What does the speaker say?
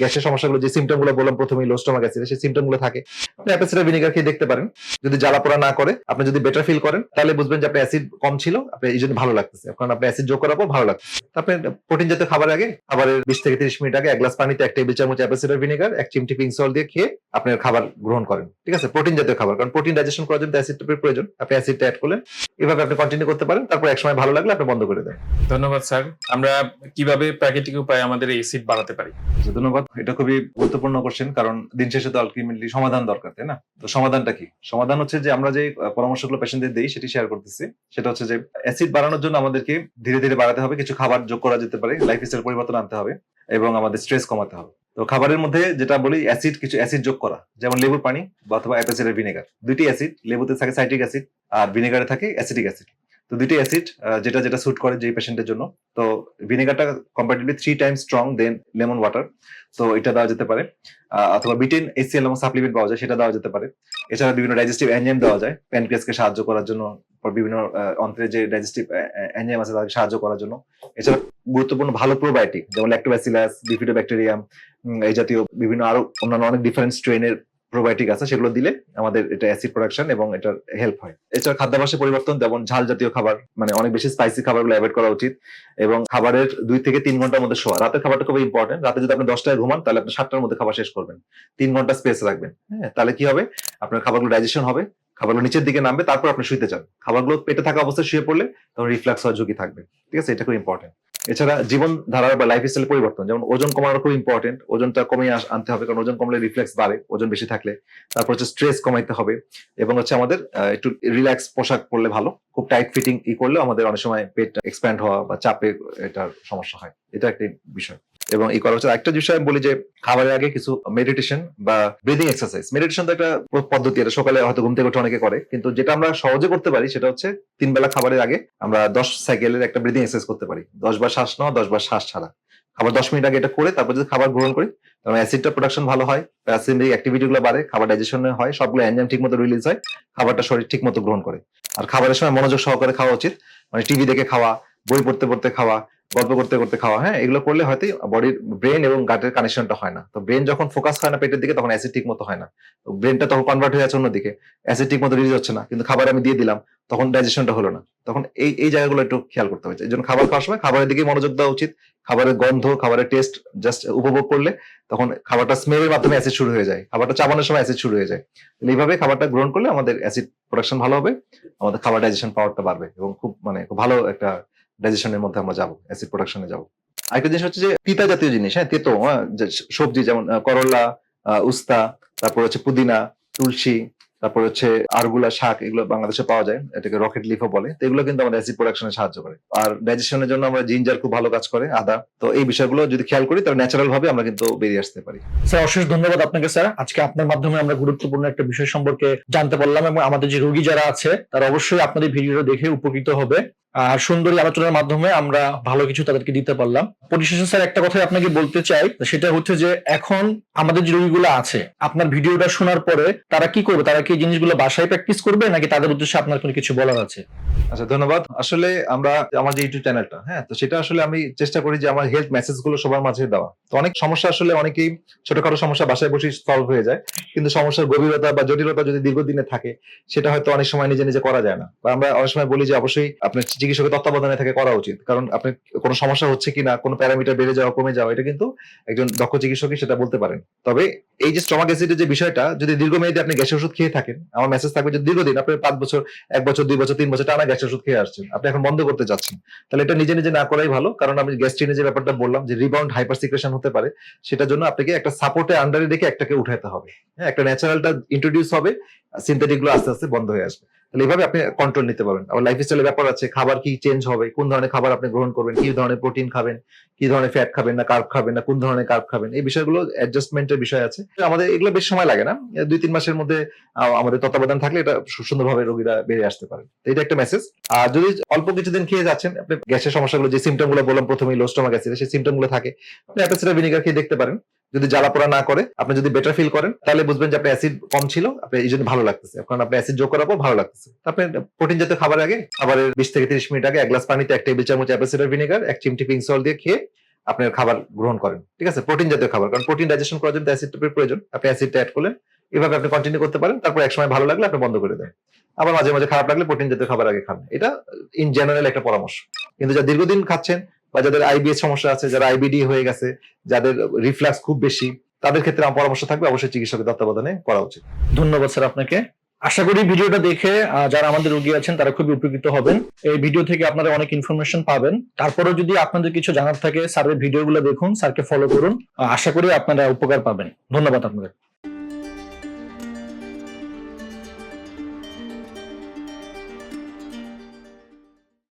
গ্যাসের সমস্যাগুলো যে সিমটমগুলো বললাম প্রথমেই লোস্টমাক অ্যাসিড সেই সিমটমগুলো থাকে। আপনি অ্যাপেল সিডার ভিনেগার খেয়ে দেখতে পারেন। যদি জ্বালা পোড়া না করে আপনি যদি বেটার ফিল করেন তাহলে বুঝবেন যে আপনার অ্যাসিড কম ছিল আপনি এই জন্য ভালো লাগতেছে। কারণ আপনি অ্যাসিড যোগ করার পর ভালো লাগছে তো আপনি প্রোটিন জাতীয় খাবার আগে খাবারের বিশ থেকে তিরিশ মিনিট আগে এক গ্লাস পানিতে এক টেবিল চামচ অ্যাপেল সিডার ভিনেগার এক চিমটি পিঙ্ক সল্ট দিয়ে খেয়ে আপনার খাবার গ্রহণ করেন। ঠিক আছে? প্রোটিন জাতীয় খাবার। কারণ প্রোটিন ডাইজেশন করার জন্য অ্যাসিড প্রয়োজন। আপনি অ্যাসিডটা অ্যাড করলেন এভাবে আপনি কন্টিনিউ করতে পারেন তারপর এক সময় ভালো লাগলে আপনি বন্ধ করে দেন। ধন্যবাদ স্যার। আমরা কীভাবে প্রাকৃতিক উপায়ে আমাদের এসিড বাড়াতে পারি? আচ্ছা, ধন্যবাদ। এটা খুবই গুরুত্বপূর্ণ কোশ্চেন কারণ দিন শেষে তো আলটিমেটলি সমাধান দরকার, তাই না? তো সমাধানটা কি? সমাধান হচ্ছে যে আমরা যে পরামর্শগুলো পেশেন্টদের দিই, সেটি শেয়ার করতেছি। সেটা হচ্ছে যে অ্যাসিড বাড়ানোর জন্য আমাদেরকে ধীরে ধীরে বাড়াতে হবে, কিছু খাবার যোগ করা যেতে পারে লাইফ স্টাইল পরিবর্তন আনতে হবে এবং আমাদের স্ট্রেস কমাতে হবে। তো খাবারের মধ্যে যেটা বলি অ্যাসিড কিছু অ্যাসিড যোগ করা, যেমন লেবুর পানি বা অথবা অ্যাপেসিডের ভিনেগার দুইটি অ্যাসিড লেবুতে থাকে সাইট্রিক অ্যাসিড আর ভিনেগারে থাকে অ্যাসিডিক অ্যাসিড তো দুটি অ্যাসিড যেটা যেটা স্যুট করে যে পেশেন্টের জন্য। তো ভিনেগারটা comparatively three time strong than lemon water তো এটা দেওয়া যেতে পারে। অথবা বিটেন এসিএল এবং সাপ্লিমেন্ট পাওয়া যায় সেটা দেওয়া যেতে পারে। এছাড়া বিভিন্ন ডাইজেস্টিভ এনজাইম দেওয়া যায় প্যানক্রিয়াসকে সাহায্য করার জন্য বিভিন্ন আহ, অন্ত্রের যে ডাইজেস্টিভ এনজাইম আছে তাদেরকে সাহায্য করার জন্য। এছাড়া গুরুত্বপূর্ণ ভালো প্রোবায়োটিক যেমন ল্যাক্টোব্যাসিলাস বিফিডোব্যাকটেরিয়াম এই জাতীয় বিভিন্ন আরও অন্যান্য অনেক ডিফারেন্ট স্ট্রেনের প্রোবায়োটিক আছে, সেগুলো দিলে আমাদের এটা অ্যাসিড প্রোডাকশন এবং এটার হেল্প হয়। এছাড়া খাদ্যাভ্যাসে পরিবর্তন, যেমন ঝাল জাতীয় খাবার মানে অনেক বেশি স্পাইসি খাবারগুলো অ্যাভয়েড করা উচিত এবং খাবারের দুই থেকে তিন ঘণ্টার মধ্যে শোয়া। রাতের খাবারটা খুব ইম্পর্টেন্ট রাতে যদি আপনি দশটায় ঘুমান, তাহলে আপনি সাতটার মধ্যে খাবার শেষ করবেন। তিন ঘণ্টা স্পেস রাখবেন। হ্যাঁ তাহলে কি হবে? আপনার খাবারগুলো ডাইজেশন হবে। খাবারগুলো নিচের দিকে নামবে, তারপর আপনি শুইতে চান খাবারগুলো পেটে থাকা অবস্থায় শুয়ে পড়লে তখন রিফ্লাক্স হওয়ার ঝুঁকি থাকবে। ঠিক আছে? এটা খুব ইম্পর্টেন্ট এছাড়া জীবন ধারার বা লাইফ স্টাইল পরিবর্তন, যেমন ওজন কমানো খুব ইম্পর্টেন্ট ওজনটা কমিয়ে আনতে হবে কারণ ওজন কমলে রিফ্লেক্স বাড়ে, ওজন বেশি থাকলে। তারপর হচ্ছে স্ট্রেস কমাইতে হবে এবং হচ্ছে আমাদের একটু রিল্যাক্স পোশাক পরলে ভালো। খুব টাইট ফিটিং ই করলে আমাদের অনেক সময় পেট এক্সপ্যান্ড হওয়া বা চাপে এটার সমস্যা হয়। এটা একটা বিষয়। এবং এই করা হচ্ছে। একটা বিষয় বলি যে খাবারের আগে কিছু মেডিটেশন বা ব্রিদিং এক্সারসাইজ মেডিটেশন তো একটা পদ্ধতি, এটা সকালে হয়তো ঘুম থেকে উঠে অনেকে করে। কিন্তু যেটা আমরা সহজে করতে পারি সেটা হচ্ছে তিন বেলা খাবারের আগে আমরা দশ সাইকেলের একটা ব্রিদিং এক্সারসাইজ করতে পারি। দশ বার শ্বাস নেওয়া, দশ বার শ্বাস ছাড়া। খাবার দশ মিনিট আগে এটা করে তারপর যদি খাবার গ্রহণ করি তখন অ্যাসিডটা প্রোডাকশন ভালো হয় প্যারাসিমিক অ্যাক্টিভিটি গুলো বাড়ে, খাবার ডাইজেশন হয়, সবগুলো এনজাইম ঠিক মতো রিলিজ হয়, খাবারটা শরীর ঠিক মতো গ্রহণ করে। আর খাবারের সময় মনোযোগ সহকারে খাওয়া উচিত। মানে টিভি দেখে খাওয়া, বই পড়তে পড়তে খাওয়া গল্প করতে করতে খাওয়া হ্যাঁ এগুলো করলে হয়তো বডির ব্রেন এবং গাটের কানেকশনটা হয় না। তো ব্রেন যখন ফোকাস হয় না পেটের দিকে, তখন অ্যাসিড ঠিক মতো হয় না। ব্রেনটা তখন কনভার্ট হয়ে যাচ্ছে অন্যদিকে। অ্যাসিড ঠিক মতো রিলিজ হচ্ছে না। কিন্তু খাবার আমি দিয়ে দিলাম, তখন ডাইজেশনটা হলো না। তখন এই এই জায়গাগুলো একটু খেয়াল করতে হবে। এই জন্য খাবার খাওয়ার সময় খাবারের দিকে মনোযোগ দেওয়া উচিত। খাবারের গন্ধ, খাবারের টেস্ট জাস্ট উপভোগ করলে তখন খাবারটা স্মেলের মাধ্যমে অ্যাসিড শুরু হয়ে যায়। খাবারটা চাবানোর সময় অ্যাসিড শুরু হয়ে যায়। এইভাবে খাবারটা গ্রহণ করলে আমাদের অ্যাসিড প্রোডাকশন ভালো হবে, আমাদের খাবার ডাইজেশন পাওয়ারটা বাড়বে এবং খুব মানে খুব ভালো একটা ডাইজেশনের মধ্যে আমরা যাব অ্যাসিড প্রোডাকশনে যাব। আরেকটা জিনিস হচ্ছে যে তিতা জাতীয় জিনিস হ্যাঁ তেতো হ্যাঁ, সবজি যেমন করলা উস্তা তারপর হচ্ছে পুদিনা তুলসী তারপর হচ্ছে আরগুলা শাক এগুলো বাংলাদেশে পাওয়া যায় এটাকে রকেট লিফও বলে তো এগুলো কিন্তু আমাদের অ্যাসিড প্রোডাকশনে সাহায্য করে। আর ডাইজেশনের জন্য আমরা জিঞ্জার খুব ভালো কাজ করে আদা তো এই বিষয়গুলো যদি খেয়াল করি তাহলে ন্যাচারাল ভাবে আমরা কিন্তু বেরিয়ে আসতে পারি। স্যার অশেষ ধন্যবাদ আপনাকে স্যার। আজকে আপনার মাধ্যমে আমরা গুরুত্বপূর্ণ একটা বিষয় সম্পর্কে জানতে পারলাম এবং আমাদের যে রোগী যারা আছে তারা অবশ্যই আপনাদের ভিডিওটা দেখে উপকৃত হবে। সুন্দরী আলোচনার মাধ্যমে আমরা ভালো কিছু তাদেরকে দিতে পারলাম। পরিশেষে স্যার, একটা কথাই আপনাকে বলতে চাই, সেটা হচ্ছে যে এখন আমাদের যে রোগীগুলো আছে, আপনার ভিডিওটা শোনার পরে তারা কি করবে? তারা কি জিনিসগুলো বাসায় প্র্যাকটিস করবে, নাকি তাদের উদ্দেশ্যে আপনার কোনো কিছু বলার আছে? আচ্ছা ধন্যবাদ। আসলে আমরা, আমার যে ইউটিউব চ্যানেলটা হ্যাঁ তো সেটা আসলে আমি চেষ্টা করি যে আমার হেলথ মেসেজগুলো সবার মাঝে দেওয়া। তো অনেক সমস্যা আসলে অনেকেই ছোটখাটো সমস্যা বাসায় বসে সলভ হয়ে যায়, কিন্তু সমস্যার গভীরতা বা জটিলতা যদি দীর্ঘদিনে থাকে, সেটা হয়তো অনেক সময় নিজে নিজে করা যায় না। বা আমরা অনেক সময় বলি যে অবশ্যই আপনার চিকিৎসকের তত্ত্বাবধানে থেকে করা উচিত। কারণ আপনার কোনো সমস্যা হচ্ছে কিনা, কোনো প্যারামিটার বেড়ে যাওয়া, কমে যাওয়া, এটা কিন্তু একজন দক্ষ চিকিৎসকই সেটা বলতে পারেন। তবে এই যে স্টমাক অ্যাসিডের যে বিষয়টা, যদি দীর্ঘমেয়াদী আপনি গ্যাসের ওষুধ খেয়ে থাকেন, আমার মেসেজ থাকবে যে দীর্ঘদিন, আপনি পাঁচ বছর, এক বছর, দুই বছর, তিন বছর টানা গ্যাসের ওষুধ খেয়ে আসছেন। আপনি এখন বন্ধ করতে চাচ্ছেন তাহলে এটা নিজে নিজে না করাই ভালো, কারণ আমি গ্যাস্ট্রিনের যে ব্যাপারটা বললাম যে রিবাউন্ড হাইপার সিক্রেশন হতে পারে, সেটার জন্য আপনাকে একটা সাপোর্টে আন্ডারে রেখে একটাকে উঠাতে হবে। হ্যাঁ একটা ন্যাচারালটা ইন্ট্রোডিউস হবে সিনথেটিকগুলো আস্তে আস্তে বন্ধ হয়ে আসবে। তাহলে এইভাবে আপনি কন্ট্রোল নিতে পারবেন। আবার লাইফ স্টাইলের ব্যাপার আছে, খাবার কি চেঞ্জ হবে, কোন ধরনের খাবার আপনি গ্রহণ করবেন, কি ধরনের প্রোটিন খাবেন, কি ধরনের ফ্যাট খাবেন না কার্ব খাবেন না, কোন ধরনের কার্ব খাবেন, এই বিষয়গুলো অ্যাডজাস্টমেন্টের বিষয় আছে। আমাদের এগুলো বেশ সময় লাগে না দুই, তিন মাসের মধ্যে আমাদের তত্ত্বাবধান থাকলে এটা সুন্দরভাবে রোগীরা বেড়ে আসতে পারে। তো এটা একটা মেসেজ আর যদি অল্প কিছুদিন খেয়ে যাচ্ছেন, আপনি গ্যাসের সমস্যাগুলো যে সিমটমগুলো বললাম প্রথমেই লোস্টমাক অ্যাসিড সেই সিমটমগুলো থাকে, আপনি অ্যাপেল সিডার ভিনেগার খেয়ে দেখতে পারেন। যদি জ্বালা পোড়া না করে, আপনি যদি বেটার ফিল করেন, তাহলে বুঝবেন যে আপনার অ্যাসিড কম ছিল, আপনি এই জন্য ভালো লাগতেছে। কারণ আপনি অ্যাসিড যোগ করার পর ভালো লাগতেছে। আপনি প্রোটিন জাতীয় খাবার আগে, খাবারের বিশ থেকে তিরিশ মিনিট আগে এক গ্লাস পানিতে এক টেবিল চামচ অ্যাপেল সিডার ভিনেগার এক চিমটি পিঙ্ক সল্ট দিয়ে খেয়ে আপনার খাবার গ্রহণ করেন। ঠিক আছে? প্রোটিন জাতীয় খাবার। কারণ প্রোটিন ডাইজেশন করার জন্য অ্যাসিডটা প্রয়োজন। আপনি অ্যাসিডটা অ্যাড করলেন, এভাবে আপনি কন্টিনিউ করতে পারেন, তারপর একসময় ভালো লাগলে আপনি বন্ধ করে দেন। আবার মাঝে মাঝে খারাপ লাগলে প্রোটিন জাতীয় খাবার আগে খান। এটা ইন জেনারেল একটা পরামর্শ। কিন্তু যা দীর্ঘদিন খাচ্ছেন বা যাদের আইবিএস সমস্যা আছে, যারা আইবিডি হয়ে গেছে, যাদের রিফ্লাক্স খুব বেশি, তাদের ক্ষেত্রে আমার পরামর্শ থাকবে, অবশ্যই চিকিৎসকের তত্ত্বাবধানে করা উচিত। ধন্যবাদ স্যার আপনাকে। আশা করি ভিডিওটা দেখে যারা আমাদের রোগী আছেন, তারা খুবই উপকৃত হবেন। এই ভিডিও থেকে আপনারা অনেক ইনফরমেশন পাবেন। তারপরেও যদি আপনাদের কিছু জানার থাকে, স্যারের ভিডিওগুলো দেখুন, স্যারকে ফলো করুন। আশা করি আপনারা উপকার পাবেন। ধন্যবাদ আপনাদের।